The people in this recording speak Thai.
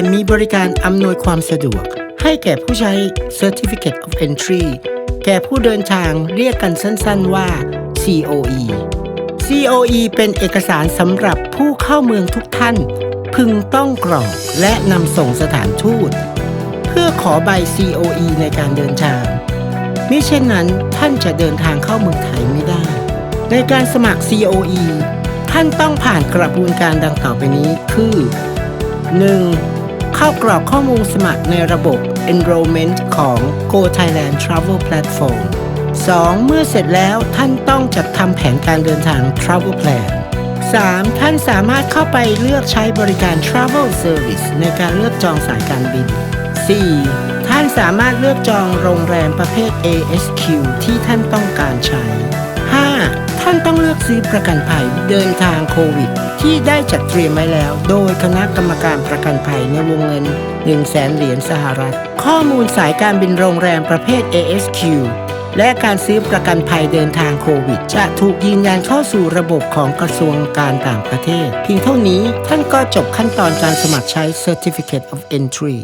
นมีบริการอำนวยความสะดวก ให้แก่ผู้ใช้ Certificate of Entry แก่ผู้เดินทางเรียกกันสั้นๆว่า COE COE เป็นเอกสารสำหรับผู้เข้าเมืองทุกท่าน พึงต้องกรอกและนำส่งสถานทูต เพื่อขอใบ COE ในการเดินทางมิเช่นนั้นท่านจะเดินทางเข้าเมืองไทยไม่ได้ ในการสมัคร COE ท่านต้องผ่านกระบวนการดังต่อไปนี้คือ 1. เข้ากรอกข้อมูลสมัครในระบบ Enrollment ของ Go Thailand Travel Platform 2. เมื่อเสร็จแล้วท่านต้องจัดทำแผนการเดินทาง Travel Plan 3. ท่านสามารถเข้าไปเลือกใช้บริการ Travel Service ในการเลือกจองสายการบิน 4. ท่านสามารถเลือกจองโรงแรมประเภท ASQ ที่ท่านต้องการใช้ 5. ท่านต้องเลือกซื้อประกันภัยเดินทางโควิด ที่ได้จัดเตรียมไว้แล้ว โดยคณะกรรมการประกันภัยในวงเงิน 1 0 0 0 0แสนเหรียญสหรัฐ ข้อมูลสายการบินโรงแรมประเภท ASQ และการซื้อประกันภัยเดินทางโควิด จะถูกยืนยันเข้าสู่ระบบของกระทรวงการต่างประเทศ เพียงเท่านี้ท่านก็จบขั้นตอนการสมัครใช้ Certificate of Entry